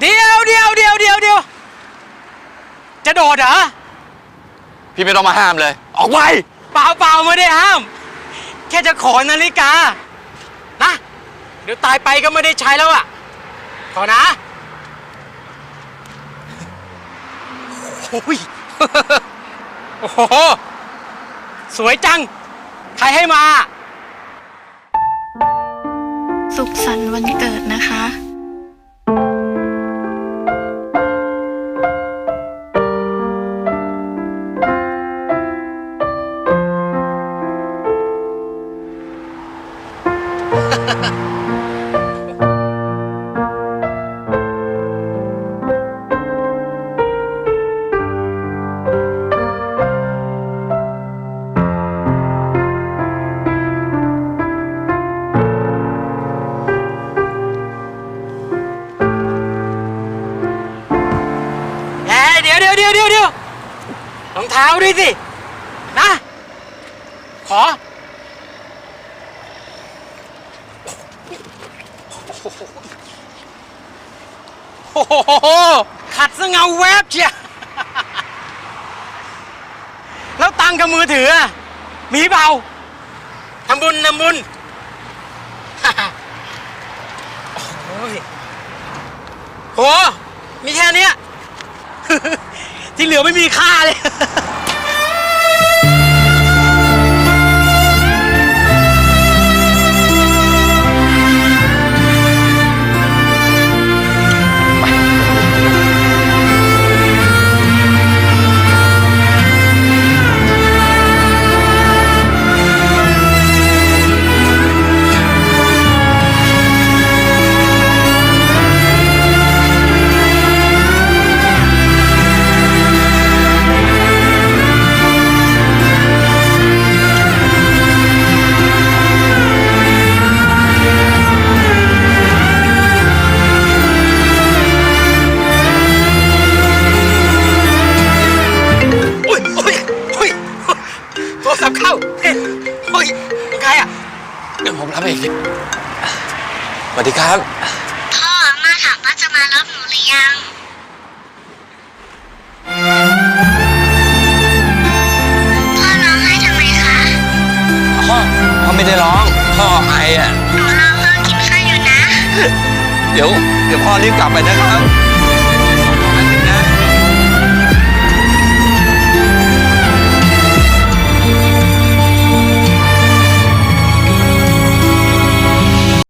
เดี๋ยวเดี๋ยวเดี๋ยวเดี๋ยวเดี๋ยวจะโดดเหรอพี่ไม่ต้องมาห้ามเลย ออกไป เปล่าเปล่าไม่ได้ห้าม แค่จะขอนาฬิกา นะ เดี๋ยวตายไปก็ไม่ได้ใช้แล้วอะ ขอนะโอ้ยโอ้โห สวยจัง ใครให้มา สุขสันต์วันเกิดนะคะ เอ้ยเดี๋ยวเดี๋ยวเดี๋ยวเดี๋ยวเดี๋ยวรองเท้าด้วยสิ นะ ขอ โอ้โหขัดซะเงาแวบเชียแล้วตังกับมือถืออะมีเปล่าทำบุญทำบุญโอ้ยโห มีแค่นี้ที่เหลือไม่มีค่าเลย ฮ้ยอุ้ยเป็นใครอะ เดี๋ยวผมรับเองสวัสดีครับ พ่อมาถามว่าจะมารับหนูหรือยัง พ่อร้องไห้ทำไมคะพ่อพ่อไม่ได้ร้อง พ่อไออะ หนูรอพ่อกินข้าวอยู่นะ เดี๋ยว เดี๋ยวพ่อรีบกลับไปนะครับ